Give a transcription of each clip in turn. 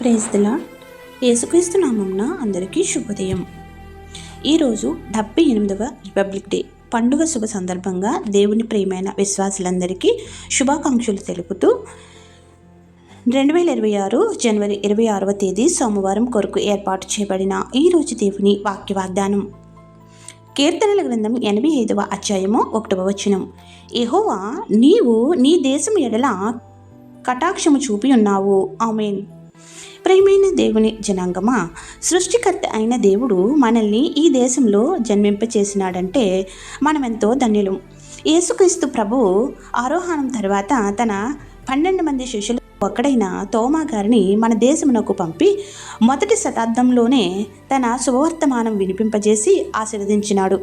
Praise దిలా యేసుక్రీస్తు నామంన అందరికీ శుభోదయం. ఈరోజు డెబ్బై ఎనిమిదవ రిపబ్లిక్ డే. పండుగ శుభ సందర్భంగా దేవుని ప్రియమైన విశ్వాసులందరికీ శుభాకాంక్షలు తెలుపుతూ రెండు వేల ఇరవై ఆరు జనవరి ఇరవై ఆరవ తేదీ సోమవారం కొరకు ఏర్పాటు చేయబడిన ఈరోజు దేవుని వాక్య వాగ్దానం కీర్తనల గ్రంథం ఎనభై ఐదవ అధ్యాయము ఒకటవ వచనం. ఎహోవా నీవు నీ దేశం ఎడల కటాక్షము చూపి ఉన్నావు. ఆమెన్. ప్రేమైన దేవుని జనాంగమా? సృష్టికర్త అయిన దేవుడు మనల్ని ఈ దేశంలో జన్మింపచేసినాడంటే మనమెంతో ధన్యులం. యేసుక్రీస్తు ప్రభు ఆరోహణం తర్వాత తన పన్నెండు మంది శిష్యులు ఒక్కడైన తోమా గారిని మన దేశమునకు పంపి మొదటి శతాబ్దంలోనే తన శుభవర్తమానం వినిపింపజేసి ఆశీర్వదించినాడు.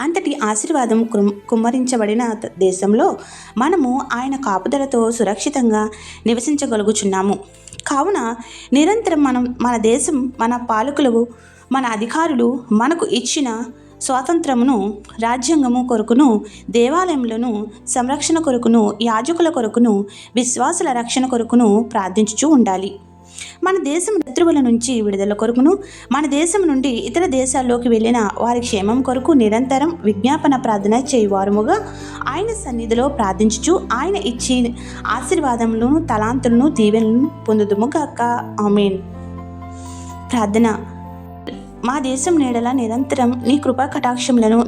అంతటి ఆశీర్వాదం కుమ్మరించబడిన దేశంలో మనము ఆయన కాపుదలతో సురక్షితంగా నివసించగలుగుచున్నాము. కావున నిరంతరం మనం మన దేశం మన పాలకులు మన అధికారులు మనకు ఇచ్చిన స్వాతంత్రమును రాజ్యాంగము కొరకును దేవాలయములను సంరక్షణ కొరకును యాజకుల కొరకును విశ్వాసుల రక్షణ కొరకును ప్రార్థించుచూ ఉండాలి. మన దేశం శత్రువుల నుంచి విడుదల కొరకును మన దేశం నుండి ఇతర దేశాల్లోకి వెళ్ళిన వారి క్షేమం కొరకు నిరంతరం విజ్ఞాపన ప్రార్థన చేయువారుముగా ఆయన సన్నిధిలో ప్రార్థించుచు ఆయన ఇచ్చి ఆశీర్వాదములను తలాంతులను దీవెనలను పొందుదుము గాక ఆమెన్. ప్రార్థన. మా దేశం నీడల నిరంతరం నీ కృపా కటాక్షములను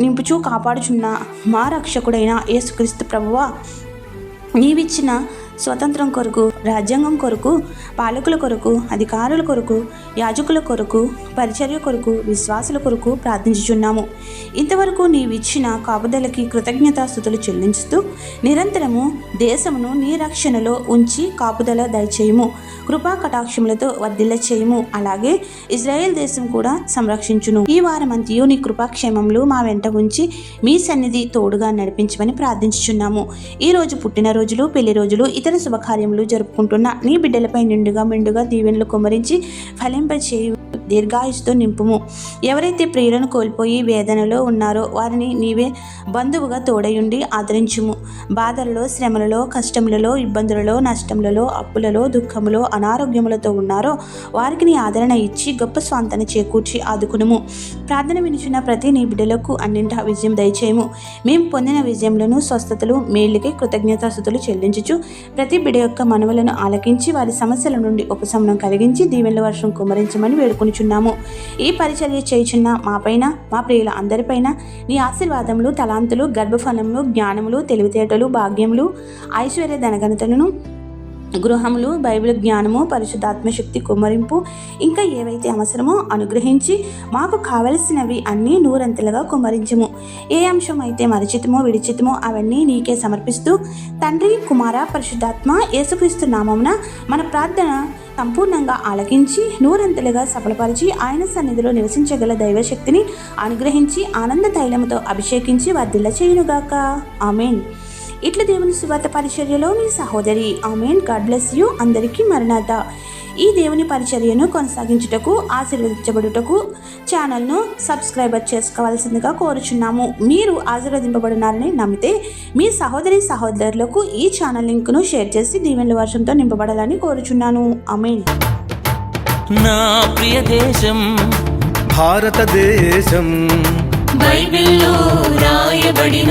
నింపుచూ కాపాడుచున్న మా రక్షకుడైన యేసుక్రీస్తు ప్రభువా నీవిచ్చిన స్వతంత్రం కొరకు రాజ్యాంగం కొరకు పాలకుల కొరకు అధికారుల కొరకు యాజకుల కొరకు పరిచర్య కొరకు విశ్వాసుల కొరకు ప్రార్థించుచున్నాము. ఇంతవరకు నీవిచ్చిన కాపుదలకి కృతజ్ఞతాస్థుతులు చెల్లించుతూ నిరంతరము దేశమును నీ రక్షణలో ఉంచి కాపుదల దయచేయము. కృపా కటాక్షములతో వర్ధిల్ల చేయము. అలాగే ఇజ్రాయెల్ దేశం కూడా సంరక్షించును. ఈ వారమంతియు నీ కృపాక్షేమములు మా వెంట ఉంచి మీ సన్నిధి తోడుగా నడిపించమని ప్రార్థించుచున్నాము. ఈ రోజు పుట్టినరోజులు పెళ్ళి రోజులు ఇతర శుభకార్యములు జరుపుకుంటున్న నీ బిడ్డలపై నిండుగా మెండుగా దీవెనలు కుమరించి ఫలింపచేయు దీర్ఘాయుస్తో నింపుము. ఎవరైతే ప్రియులను కోల్పోయి వేదనలో ఉన్నారో వారిని నీవే బంధువుగా తోడయుండి ఆదరించుము. బాధలలో శ్రమలలో కష్టములలో ఇబ్బందులలో నష్టములలో అప్పులలో దుఃఖములో అనారోగ్యములతో ఉన్నారో వారికి నీ ఆదరణ ఇచ్చి గొప్ప స్వాంతన చేకూర్చి ఆదుకునుము. ప్రార్థన వినిచిన ప్రతి నీ బిడ్డలకు అన్నింటా విజయం దయచేయము. మేము పొందిన విజయములను స్వస్థతలు మేలుకి కృతజ్ఞతాస్థుతులు చెల్లించుచు ప్రతి బిడ్డ యొక్క మనవులను ఆలకించి వారి సమస్యల నుండి ఉపశమనం కలిగించి దీవెనల వర్షం కుమరించమని వేడుకొనుచున్నాము ఈ పరిచర్య చేయుచున్న మాపైన మా ప్రియుల అందరిపైన నీ ఆశీర్వాదములు తలాంతులు గర్భఫలములు జ్ఞానములు తెలివితేటలు భాగ్యములు ఐశ్వర్య ధనఘనతలను గృహములు బైబిల్ జ్ఞానము పరిశుద్ధాత్మ శక్తి కుమ్మరింపు ఇంకా ఏవైతే అవసరమో అనుగ్రహించి మాకు కావలసినవి అన్నీ నూరంతలుగా కుమ్మరించము. ఏ అంశం అయితే మరచితమో విడిచితమో అవన్నీ నీకే సమర్పిస్తూ తండ్రి కుమార పరిశుద్ధాత్మ యేసుక్రీస్తు నామమున మన ప్రార్థన సంపూర్ణంగా ఆలకించి నూరంతలుగా సఫలపరిచి ఆయన సన్నిధిలో నివసించగల దైవశక్తిని అనుగ్రహించి ఆనంద తైలముతో అభిషేకించి వర్ధిల్ల చేయునుగాక ఆమెన్. ఇట్ల దేవుని సువార్త పరిచర్యలో మీ సహోదరి ఆమెన్. God bless you. అందరికీ మరణాత. ఈ దేవుని పరిచర్యను కొనసాగించుటకు ఆశీర్వదించబడుటకు ఛానల్ను సబ్స్క్రైబర్ చేసుకోవాల్సిందిగా కోరుచున్నాము. మీరు ఆశీర్వదింపబడినారని నమ్మితే మీ సహోదరి సహోదరులకు ఈ ఛానల్ లింక్ను షేర్ చేసి దీవెనల వర్షంతో నింపబడాలని కోరుచున్నాను. ఆమెన్. నా ప్రియ దేశం భారతదేశం బైబిల్లో రాయబడిన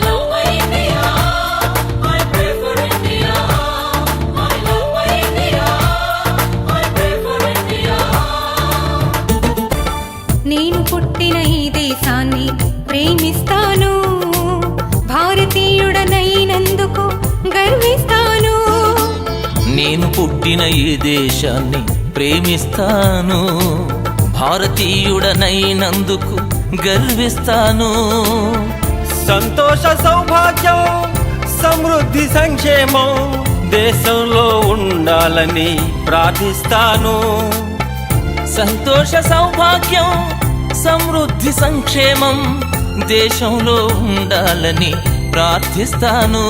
నేను పుట్టిన ఈ దేశాన్ని ప్రేమిస్తాను. భారతీయుడనైనందుకు గర్విస్తాను. సంతోష సౌభాగ్యం సమృద్ధి సంక్షేమం దేశంలో ఉండాలని ప్రార్థిస్తాను. సంతోష సౌభాగ్యం సమృద్ధి సంక్షేమం దేశంలో ఉండాలని ప్రార్థిస్తాను.